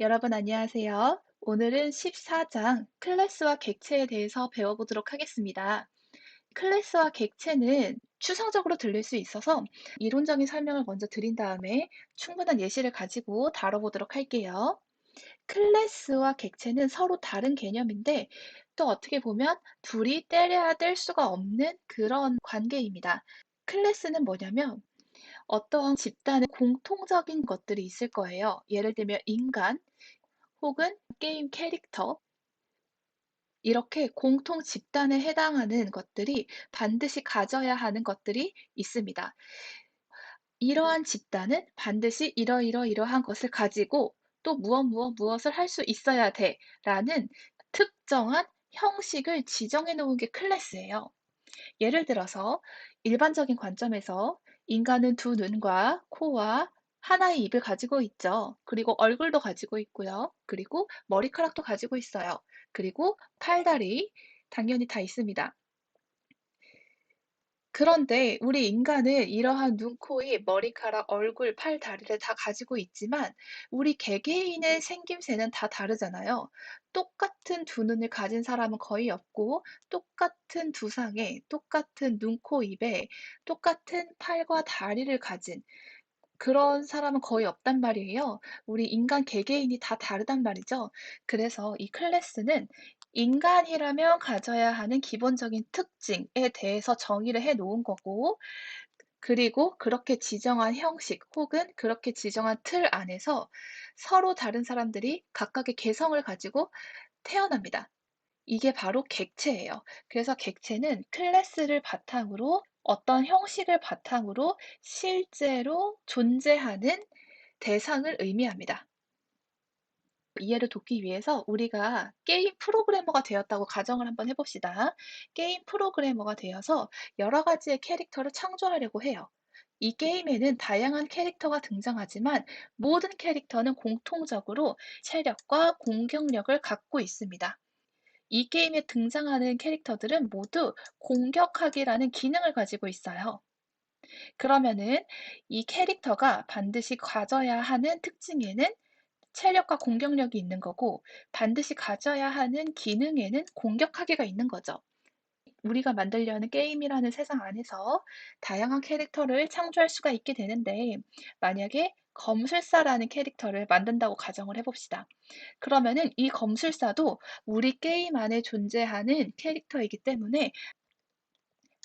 여러분 안녕하세요. 오늘은 14장 클래스와 객체에 대해서 배워보도록 하겠습니다. 클래스와 객체는 추상적으로 들릴 수 있어서 이론적인 설명을 먼저 드린 다음에 충분한 예시를 가지고 다뤄보도록 할게요. 클래스와 객체는 서로 다른 개념인데 또 어떻게 보면 둘이 때려야 뗄 수가 없는 그런 관계입니다. 클래스는 뭐냐면 어떠한 집단의 공통적인 것들이 있을 거예요. 예를 들면 인간, 혹은 게임 캐릭터 이렇게 공통 집단에 해당하는 것들이 반드시 가져야 하는 것들이 있습니다. 이러한 집단은 반드시 이러이러이러한 것을 가지고 또 무엇 무엇 무엇을 할 수 있어야 돼 라는 특정한 형식을 지정해 놓은 게 클래스예요. 예를 들어서 일반적인 관점에서 인간은 두 눈과 코와 하나의 입을 가지고 있죠. 그리고 얼굴도 가지고 있고요. 그리고 머리카락도 가지고 있어요. 그리고 팔다리 당연히 다 있습니다. 그런데 우리 인간은 이러한 눈, 코, 입, 머리카락, 얼굴, 팔, 다리를 다 가지고 있지만 우리 개개인의 생김새는 다 다르잖아요. 똑같은 두 눈을 가진 사람은 거의 없고 똑같은 두상에 똑같은 눈, 코, 입에 똑같은 팔과 다리를 가진 그런 사람은 거의 없단 말이에요. 우리 인간 개개인이 다 다르단 말이죠. 그래서 이 클래스는 인간이라면 가져야 하는 기본적인 특징에 대해서 정의를 해 놓은 거고, 그리고 그렇게 지정한 형식 혹은 그렇게 지정한 틀 안에서 서로 다른 사람들이 각각의 개성을 가지고 태어납니다. 이게 바로 객체예요. 그래서 객체는 클래스를 바탕으로 어떤 형식을 바탕으로 실제로 존재하는 대상을 의미합니다. 이해를 돕기 위해서 우리가 게임 프로그래머가 되었다고 가정을 한번 해봅시다. 게임 프로그래머가 되어서 여러 가지의 캐릭터를 창조하려고 해요. 이 게임에는 다양한 캐릭터가 등장하지만 모든 캐릭터는 공통적으로 체력과 공격력을 갖고 있습니다. 이 게임에 등장하는 캐릭터들은 모두 공격하기라는 기능을 가지고 있어요. 그러면은 이 캐릭터가 반드시 가져야 하는 특징에는 체력과 공격력이 있는 거고 반드시 가져야 하는 기능에는 공격하기가 있는 거죠. 우리가 만들려는 게임이라는 세상 안에서 다양한 캐릭터를 창조할 수가 있게 되는데 만약에 검술사라는 캐릭터를 만든다고 가정을 해봅시다. 그러면은 이 검술사도 우리 게임 안에 존재하는 캐릭터이기 때문에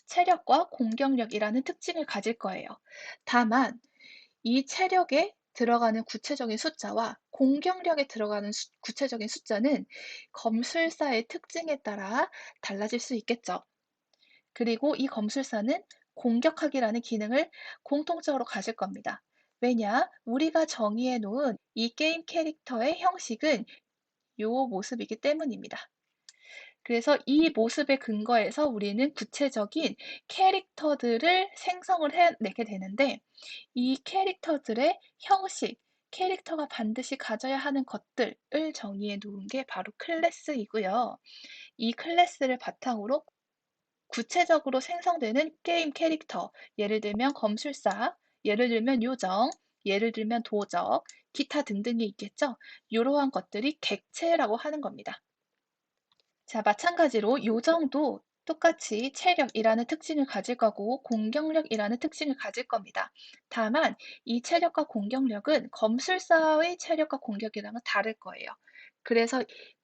체력과 공격력이라는 특징을 가질 거예요. 다만 이 체력에 들어가는 구체적인 숫자와 공격력에 들어가는 수, 구체적인 숫자는 검술사의 특징에 따라 달라질 수 있겠죠. 그리고 이 검술사는 공격하기라는 기능을 공통적으로 가질 겁니다. 왜냐? 우리가 정의해 놓은 이 게임 캐릭터의 형식은 요 모습이기 때문입니다. 그래서 이 모습에 근거해서 우리는 구체적인 캐릭터들을 생성을 해내게 되는데 이 캐릭터들의 형식, 캐릭터가 반드시 가져야 하는 것들을 정의해 놓은 게 바로 클래스이고요. 이 클래스를 바탕으로 구체적으로 생성되는 게임 캐릭터, 예를 들면 검술사, 예를 들면 요정, 예를 들면 도적, 기타 등등이 있겠죠. 이러한 것들이 객체라고 하는 겁니다. 자, 마찬가지로 요정도 똑같이 체력이라는 특징을 가질 거고 공격력이라는 특징을 가질 겁니다. 다만 이 체력과 공격력은 검술사의 체력과 공격이랑은 다를 거예요. 그래서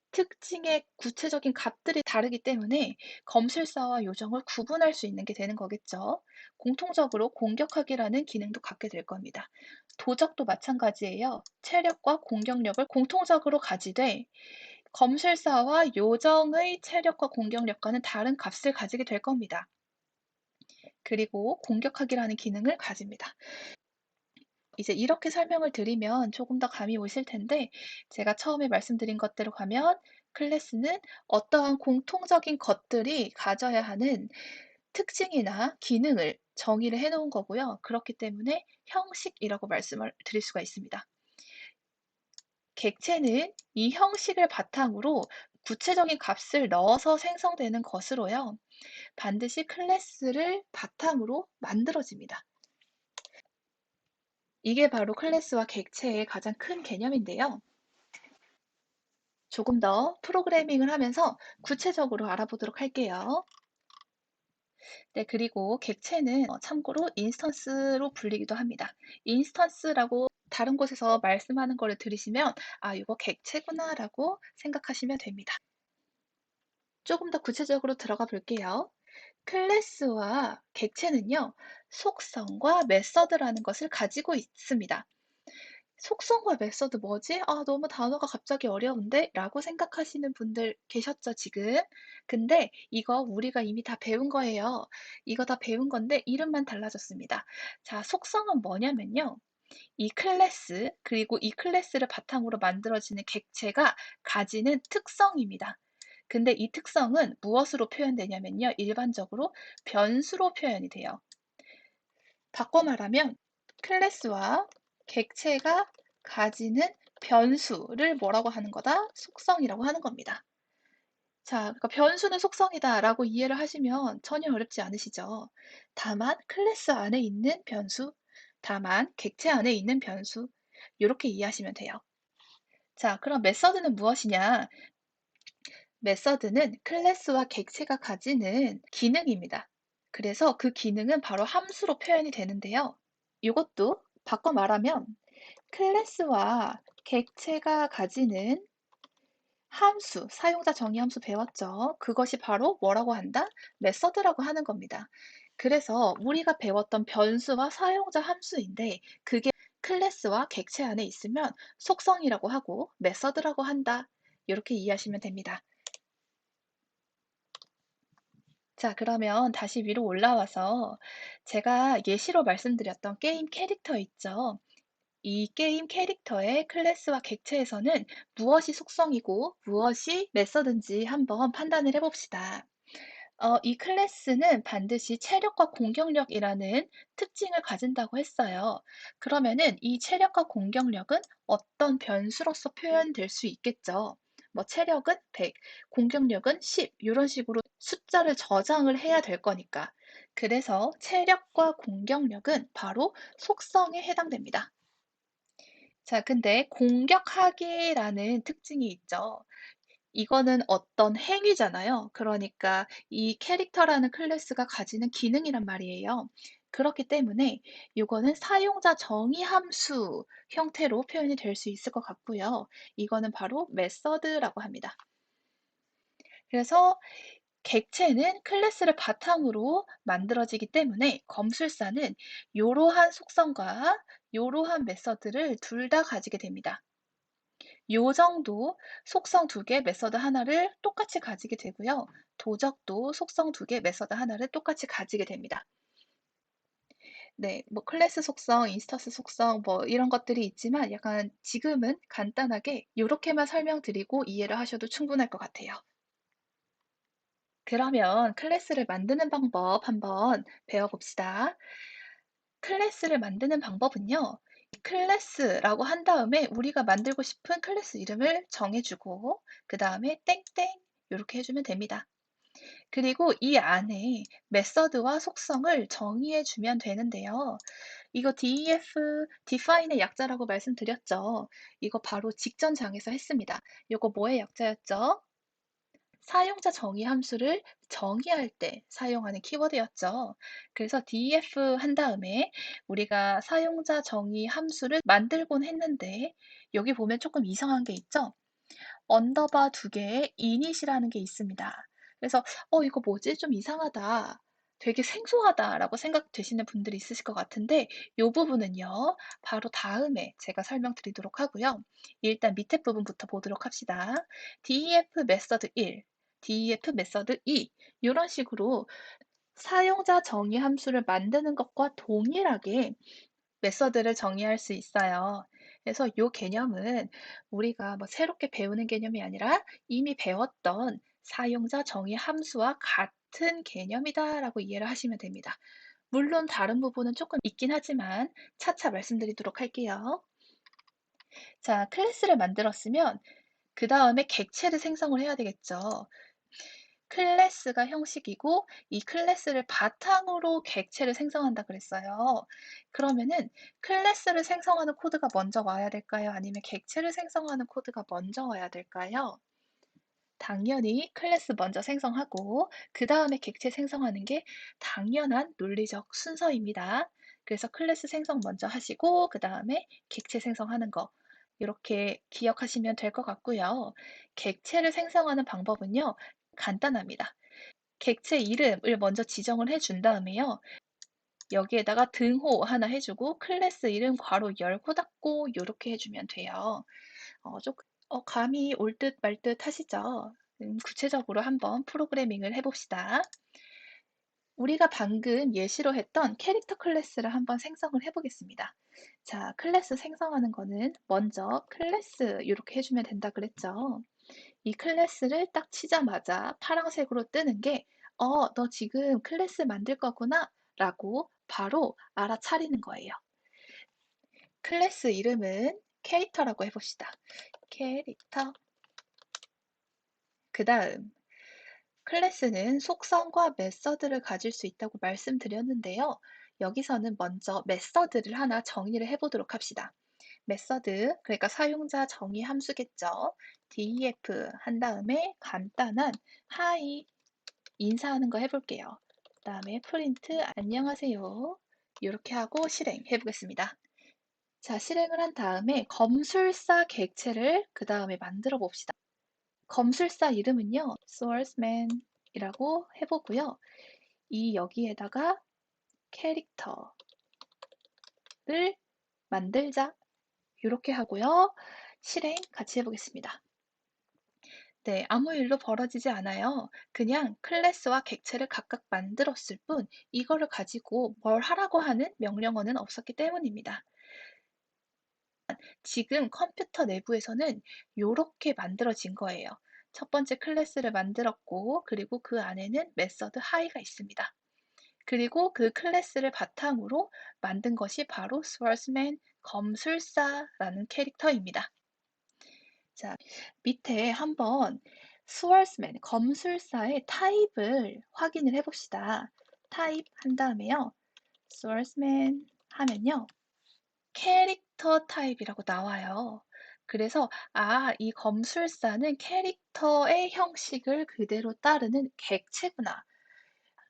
특징의 구체적인 값들이 다르기 때문에 검술사와 요정을 구분할 수 있는 게 되는 거겠죠. 공통적으로 공격하기라는 기능도 갖게 될 겁니다. 도적도 마찬가지예요. 체력과 공격력을 공통적으로 가지되 검술사와 요정의 체력과 공격력과는 다른 값을 가지게 될 겁니다. 그리고 공격하기라는 기능을 가집니다. 이제 이렇게 설명을 드리면 조금 더 감이 오실 텐데 제가 처음에 말씀드린 것대로 가면 클래스는 어떠한 공통적인 것들이 가져야 하는 특징이나 기능을 정의를 해 놓은 거고요. 그렇기 때문에 형식이라고 말씀을 드릴 수가 있습니다. 객체는 이 형식을 바탕으로 구체적인 값을 넣어서 생성되는 것으로요. 반드시 클래스를 바탕으로 만들어집니다. 이게 바로 클래스와 객체의 가장 큰 개념인데요. 조금 더 프로그래밍을 하면서 구체적으로 알아보도록 할게요. 네, 그리고 객체는 어, 참고로 인스턴스로 불리기도 합니다. 인스턴스라고 다른 곳에서 말씀하는 거를 들으시면 아, 이거 객체구나라고 생각하시면 됩니다. 조금 더 구체적으로 들어가 볼게요. 클래스와 객체는요, 속성과 메서드라는 것을 가지고 있습니다. 속성과 메서드 뭐지? 아, 너무 단어가 갑자기 어려운데? 라고 생각하시는 분들 계셨죠, 지금? 근데 이거 우리가 이미 다 배운 거예요. 이거 다 배운 건데 이름만 달라졌습니다. 자, 속성은 뭐냐면요. 이 클래스, 그리고 이 클래스를 바탕으로 만들어지는 객체가 가지는 특성입니다. 근데 이 특성은 무엇으로 표현되냐면요. 일반적으로 변수로 표현이 돼요. 바꿔 말하면 클래스와 객체가 가지는 변수를 뭐라고 하는 거다? 속성이라고 하는 겁니다. 자, 그러니까 변수는 속성이다 라고 이해를 하시면 전혀 어렵지 않으시죠? 다만 클래스 안에 있는 변수, 다만 객체 안에 있는 변수, 이렇게 이해하시면 돼요. 자, 그럼 메서드는 무엇이냐? 메서드는 클래스와 객체가 가지는 기능입니다. 그래서 그 기능은 바로 함수로 표현이 되는데요. 이것도 바꿔 말하면 클래스와 객체가 가지는 함수, 사용자 정의 함수 배웠죠? 그것이 바로 뭐라고 한다? 메서드라고 하는 겁니다. 그래서 우리가 배웠던 변수와 사용자 함수인데 그게 클래스와 객체 안에 있으면 속성이라고 하고 메서드라고 한다. 이렇게 이해하시면 됩니다. 자, 그러면 다시 위로 올라와서 제가 예시로 말씀드렸던 게임 캐릭터 있죠? 이 게임 캐릭터의 클래스와 객체에서는 무엇이 속성이고 무엇이 메서드인지 한번 판단을 해봅시다. 어, 이 클래스는 반드시 체력과 공격력이라는 특징을 가진다고 했어요. 그러면은 이 체력과 공격력은 어떤 변수로서 표현될 수 있겠죠. 뭐 체력은 100, 공격력은 10 이런 식으로 숫자를 저장을 해야 될 거니까. 그래서 체력과 공격력은 바로 속성에 해당됩니다. 자, 근데 공격하기라는 특징이 있죠. 이거는 어떤 행위잖아요. 그러니까 이 캐릭터라는 클래스가 가지는 기능이란 말이에요. 그렇기 때문에 이거는 사용자 정의 함수 형태로 표현이 될 수 있을 것 같고요. 이거는 바로 메서드라고 합니다. 그래서 객체는 클래스를 바탕으로 만들어지기 때문에 검술사는 이러한 속성과 이러한 메서드를 둘 다 가지게 됩니다. 요 정도 속성 두 개, 메서드 하나를 똑같이 가지게 되고요. 도적도 속성 두 개, 메서드 하나를 똑같이 가지게 됩니다. 네, 뭐 클래스 속성, 인스턴스 속성 뭐 이런 것들이 있지만 약간 지금은 간단하게 이렇게만 설명드리고 이해를 하셔도 충분할 것 같아요. 그러면 클래스를 만드는 방법 한번 배워봅시다. 클래스를 만드는 방법은요. 클래스라고 한 다음에 우리가 만들고 싶은 클래스 이름을 정해주고 그 다음에 땡땡 이렇게 해주면 됩니다. 그리고 이 안에 메서드와 속성을 정의해 주면 되는데요. 이거 def, define의 약자라고 말씀드렸죠. 이거 바로 직전 장에서 했습니다. 이거 뭐의 약자였죠? 사용자 정의 함수를 정의할 때 사용하는 키워드였죠. 그래서 def 한 다음에 우리가 사용자 정의 함수를 만들곤 했는데 여기 보면 조금 이상한 게 있죠? 언더바 두 개의 init이라는 게 있습니다. 그래서 어 이거 뭐지? 좀 이상하다. 되게 생소하다라고 생각되시는 분들이 있으실 것 같은데 이 부분은요. 바로 다음에 제가 설명드리도록 하고요. 일단 밑에 부분부터 보도록 합시다. def 메서드 1, def 메서드 2 이런 식으로 사용자 정의 함수를 만드는 것과 동일하게 메서드를 정의할 수 있어요. 그래서 이 개념은 우리가 뭐 새롭게 배우는 개념이 아니라 이미 배웠던 사용자 정의 함수와 같은 개념이다라고 이해를 하시면 됩니다. 물론 다른 부분은 조금 있긴 하지만 차차 말씀드리도록 할게요. 자, 클래스를 만들었으면 그 다음에 객체를 생성을 해야 되겠죠. 클래스가 형식이고 이 클래스를 바탕으로 객체를 생성한다 그랬어요. 그러면은 클래스를 생성하는 코드가 먼저 와야 될까요? 아니면 객체를 생성하는 코드가 먼저 와야 될까요? 당연히 클래스 먼저 생성하고 그 다음에 객체 생성하는 게 당연한 논리적 순서입니다. 그래서 클래스 생성 먼저 하시고 그 다음에 객체 생성하는 거 이렇게 기억하시면 될 것 같고요. 객체를 생성하는 방법은요. 간단합니다. 객체 이름을 먼저 지정을 해준 다음에요. 여기에다가 등호 하나 해주고 클래스 이름 괄호 열고 닫고 이렇게 해주면 돼요. 어, 조금 어, 감이 올 듯 말 듯 하시죠? 음, 구체적으로 한번 프로그래밍을 해봅시다. 우리가 방금 예시로 했던 캐릭터 클래스를 한번 생성을 해보겠습니다. 자, 클래스 생성하는 거는 먼저 클래스 이렇게 해주면 된다 그랬죠. 이 클래스를 딱 치자마자 파란색으로 뜨는 게 어, 너 지금 클래스 만들 거구나 라고 바로 알아차리는 거예요. 클래스 이름은 캐릭터라고 해봅시다. 캐릭터 그 다음 클래스는 속성과 메서드를 가질 수 있다고 말씀드렸는데요. 여기서는 먼저 메서드를 하나 정의를 해보도록 합시다. 메서드, 그러니까 사용자 정의 함수겠죠. Def 한 다음에 간단한 hi 인사하는 거 해볼게요. 그 다음에 프린트 안녕하세요. 이렇게 하고 실행해 보겠습니다. 자, 실행을 한 다음에 검술사 객체를 그 다음에 만들어 봅시다. 검술사 이름은요, sourceman이라고 해보고요. 이 여기에다가 캐릭터를 만들자. 이렇게 하고요. 실행 같이 해보겠습니다. 네, 아무 일도 벌어지지 않아요. 그냥 클래스와 객체를 각각 만들었을 뿐 이거를 가지고 뭘 하라고 하는 명령어는 없었기 때문입니다. 지금 컴퓨터 내부에서는 이렇게 만들어진 거예요. 첫 번째 클래스를 만들었고 그리고 그 안에는 메서드 hi가 있습니다. 그리고 그 클래스를 바탕으로 만든 것이 바로 swordsman 검술사라는 캐릭터입니다. 자, 밑에 한번 swordsman 검술사의 타입을 확인을 해봅시다. 타입 한 다음에요. swordsman 하면요. 캐릭터 타입이라고 나와요. 그래서 아, 이 검술사는 캐릭터의 형식을 그대로 따르는 객체구나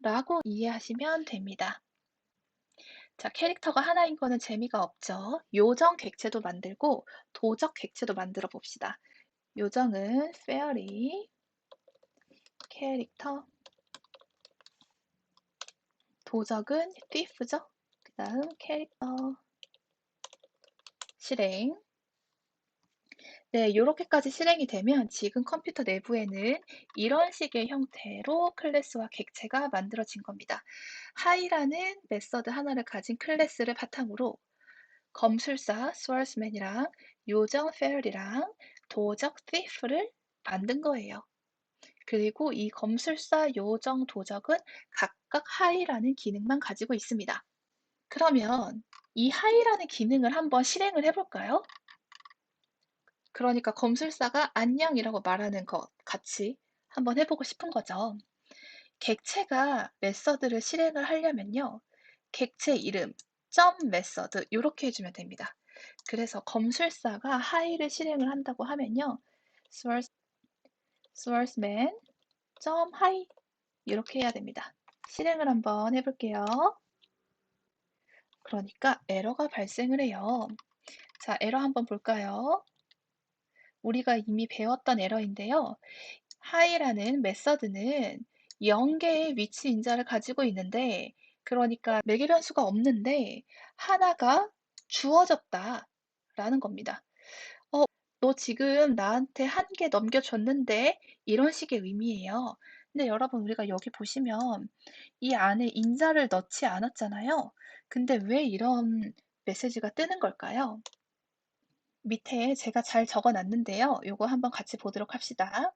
라고 이해하시면 됩니다. 자, 캐릭터가 하나인 거는 재미가 없죠. 요정 객체도 만들고 도적 객체도 만들어 봅시다. 요정은 fairy 캐릭터 도적은 thief죠. 그 다음 캐릭터 실행 네, 이렇게까지 실행이 되면 지금 컴퓨터 내부에는 이런 식의 형태로 클래스와 객체가 만들어진 겁니다. hi라는 메서드 하나를 가진 클래스를 바탕으로 검술사 swordsman이랑 요정 fair이랑 도적 thief를 만든 거예요. 그리고 이 검술사, 요정, 도적은 각각 hi라는 기능만 가지고 있습니다. 그러면 이 hi라는 기능을 한번 실행을 해볼까요? 그러니까 검술사가 안녕이라고 말하는 것 같이 한번 해보고 싶은 거죠. 객체가 메서드를 실행을 하려면요. 객체 이름, 점 메서드 이렇게 해주면 됩니다. 그래서 검술사가 하이를 실행을 한다고 하면요. source, sourceman 점 하이 이렇게 해야 됩니다. 실행을 한번 해볼게요. 그러니까 에러가 발생을 해요. 자, 에러 한번 볼까요? 우리가 이미 배웠던 에러인데요. hi라는 메서드는 0개의 위치 인자를 가지고 있는데 그러니까 매개 변수가 없는데 하나가 주어졌다 라는 겁니다. 어, 너 지금 나한테 한 개 넘겨줬는데 이런 식의 의미예요. 근데 여러분 우리가 여기 보시면 이 안에 인자를 넣지 않았잖아요. 근데 왜 이런 메시지가 뜨는 걸까요? 밑에 제가 잘 적어 놨는데요. 이거 한번 같이 보도록 합시다.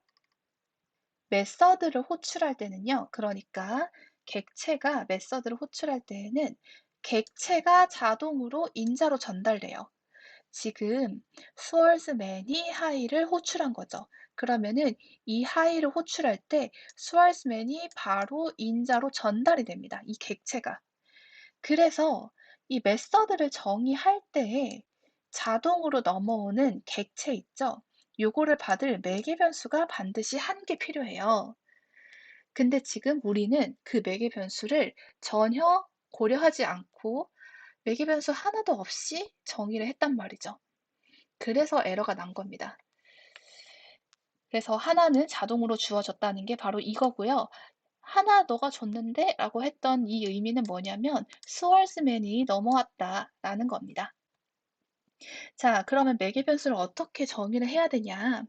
메서드를 호출할 때는요. 그러니까 객체가 메서드를 호출할 때에는 객체가 자동으로 인자로 전달돼요. 지금 스월스맨이 하이를 호출한 거죠. 그러면은 이 하이를 호출할 때 스월스맨이 바로 인자로 전달이 됩니다. 이 객체가. 그래서 이 메서드를 정의할 때에 자동으로 넘어오는 객체 있죠? 요거를 받을 매개 변수가 반드시 한 개 필요해요. 근데 지금 우리는 그 매개 변수를 전혀 고려하지 않고 매개 변수 하나도 없이 정의를 했단 말이죠. 그래서 에러가 난 겁니다. 그래서 하나는 자동으로 주어졌다는 게 바로 이거고요. 하나 너가 줬는데 라고 했던 이 의미는 뭐냐면 스월스맨이 넘어왔다 라는 겁니다. 자, 그러면 매개 변수를 어떻게 정의를 해야 되냐?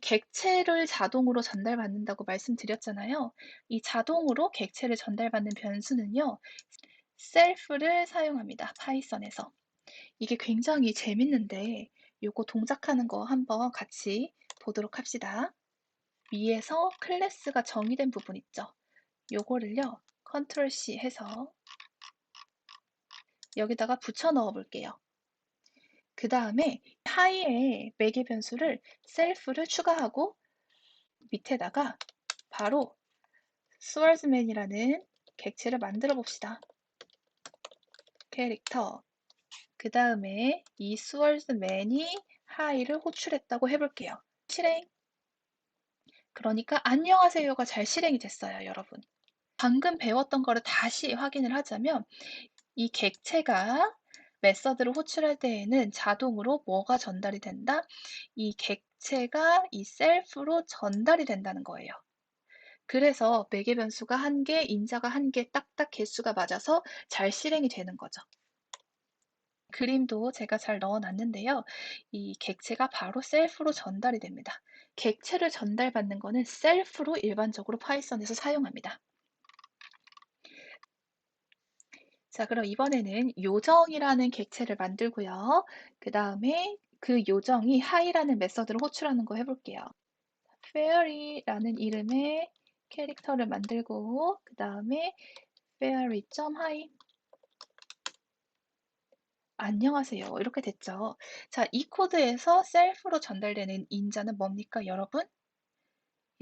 객체를 자동으로 전달받는다고 말씀드렸잖아요. 이 자동으로 객체를 전달받는 변수는요, 셀프를 사용합니다. 파이썬에서. 이게 굉장히 재밌는데, 요거 동작하는 거 한번 같이 보도록 합시다. 위에서 클래스가 정의된 부분 있죠? 요거를요, 컨트롤 C 해서 여기다가 붙여 넣어 볼게요. 그 다음에 하이에 매개 변수를 셀프를 추가하고 밑에다가 바로 스월즈맨이라는 객체를 만들어 봅시다. 캐릭터 그 다음에 이 스월즈맨이 하이를 호출했다고 해볼게요. 실행 그러니까 안녕하세요가 잘 실행이 됐어요, 여러분. 방금 배웠던 거를 다시 확인을 하자면 이 객체가 메서드를 호출할 때에는 자동으로 뭐가 전달이 된다? 이 객체가 이 셀프로 전달이 된다는 거예요. 그래서 매개 변수가 한 개, 인자가 한 개 딱딱 개수가 맞아서 잘 실행이 되는 거죠. 그림도 제가 잘 넣어놨는데요. 이 객체가 바로 셀프로 전달이 됩니다. 객체를 전달받는 거는 셀프로 일반적으로 파이썬에서 사용합니다. 자, 그럼 이번에는 요정이라는 객체를 만들고요. 그 다음에 그 요정이 hi라는 메서드를 호출하는 거 해볼게요. fairy라는 이름의 캐릭터를 만들고 그 다음에 fairy.hi 안녕하세요. 이렇게 됐죠. 자, 이 코드에서 셀프로 전달되는 인자는 뭡니까, 여러분?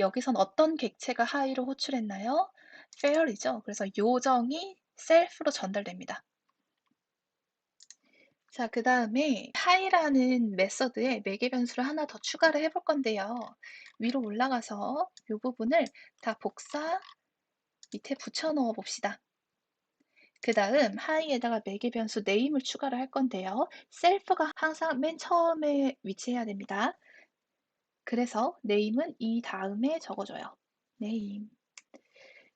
여기선 어떤 객체가 하이로 호출했나요? fairy죠. 그래서 요정이 셀프로 전달됩니다. 자, 그 다음에 hi라는 메서드에 매개 변수를 하나 더 추가를 해볼 건데요. 위로 올라가서 이 부분을 다 복사 밑에 붙여 넣어 봅시다. 그 다음 hi에다가 매개 변수 name을 추가를 할 건데요. 셀프가 항상 맨 처음에 위치해야 됩니다. 그래서 name은 이 다음에 적어줘요. name.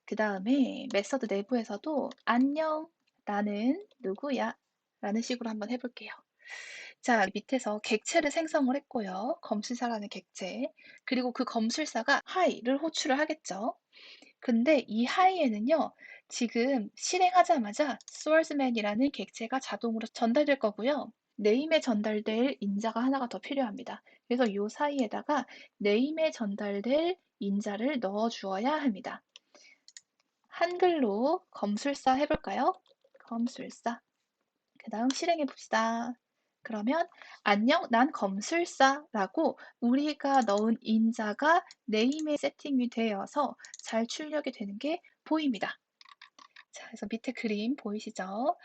그 다음에 메서드 내부에서도 안녕, 나는 누구야? 라는 식으로 한번 해볼게요. 자, 밑에서 객체를 생성을 했고요. 검술사라는 객체. 그리고 그 검술사가 hi를 호출을 하겠죠. 근데 이 hi에는요, 지금 실행하자마자 swordsman이라는 객체가 자동으로 전달될 거고요. 네임에 전달될 인자가 하나가 더 필요합니다. 그래서 이 사이에다가 네임에 전달될 인자를 넣어 주어야 합니다. 한글로 검술사 해볼까요? 검술사. 그 다음 실행해 봅시다. 그러면 안녕 난 검술사라고 우리가 넣은 인자가 네임에 세팅이 되어서 잘 출력이 되는 게 보입니다. 자, 그래서 밑에 그림 보이시죠?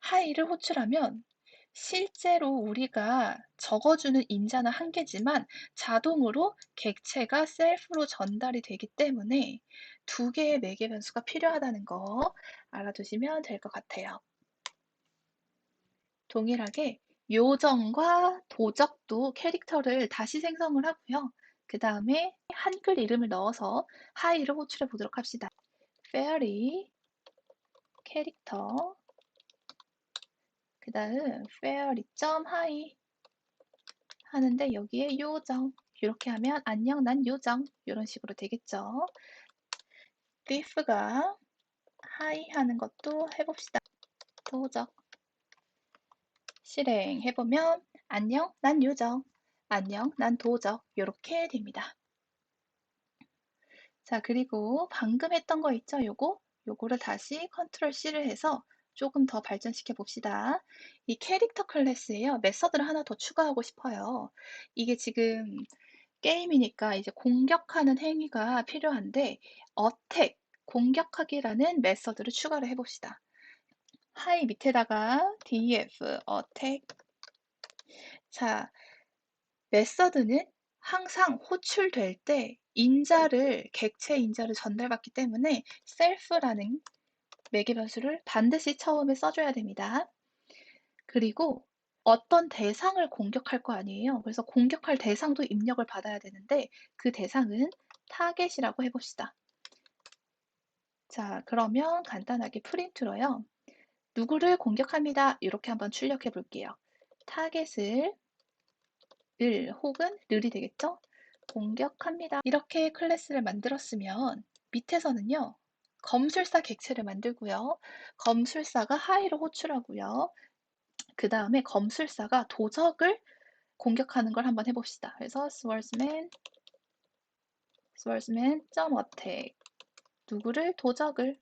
하이를 호출하면 실제로 우리가 적어주는 인자는 한 개지만 자동으로 객체가 셀프로 전달이 되기 때문에 두 개의 매개 변수가 필요하다는 거 알아두시면 될 것 같아요. 동일하게 요정과 도적도 캐릭터를 다시 생성을 하고요. 그 다음에 한글 이름을 넣어서 하이를 호출해 보도록 합시다. fairy 캐릭터 그 다음 fairy.hi 하는데 여기에 요정 이렇게 하면 안녕 난 요정 이런 식으로 되겠죠. thief가 hi 하는 것도 해봅시다. 도적 실행해보면 안녕 난 요정 안녕 난 도적 이렇게 됩니다. 자 그리고 방금 했던 거 있죠 요거 요거를 다시 컨트롤 C를 해서 조금 더 발전시켜 봅시다. 이 캐릭터 클래스에요. 메서드를 하나 더 추가하고 싶어요. 이게 지금 게임이니까 이제 공격하는 행위가 필요한데 어택, 공격하기라는 메서드를 추가를 해봅시다. 하이 밑에다가 def, 어택. 자, 메서드는 항상 호출될 때 인자를, 객체 인자를 전달받기 때문에 self라는 매개 변수를 반드시 처음에 써줘야 됩니다. 그리고 어떤 대상을 공격할 거 아니에요. 그래서 공격할 대상도 입력을 받아야 되는데 그 대상은 타겟이라고 해봅시다. 자, 그러면 간단하게 프린트로요. 누구를 공격합니다. 이렇게 한번 출력해 볼게요. 타겟을 을 혹은 르이 되겠죠? 공격합니다. 이렇게 클래스를 만들었으면 밑에서는요. 검술사 객체를 만들고요. 검술사가 하이로 호출하고요. 그 다음에 검술사가 도적을 공격하는 걸 한번 해봅시다. 그래서 swordsman, swordsman attack 누구를 도적을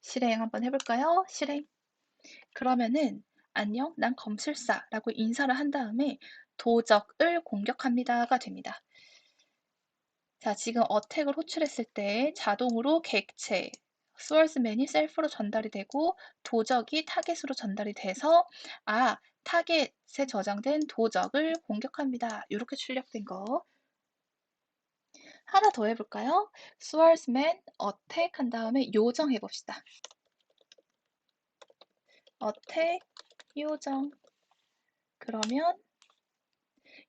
실행 한번 해볼까요? 실행. 그러면은 안녕, 난 검술사라고 인사를 한 다음에 도적을 공격합니다가 됩니다. 자, 지금 어택을 호출했을 때 자동으로 객체, 스월스맨이 셀프로 전달이 되고 도적이 타겟으로 전달이 돼서 아, 타겟에 저장된 도적을 공격합니다. 이렇게 출력된 거. 하나 더 해볼까요? 스월스맨 어택 한 다음에 요정 해봅시다. 어택 요정 그러면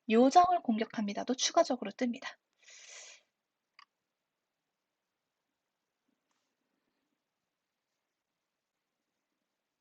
요정을 공격합니다도 추가적으로 뜹니다.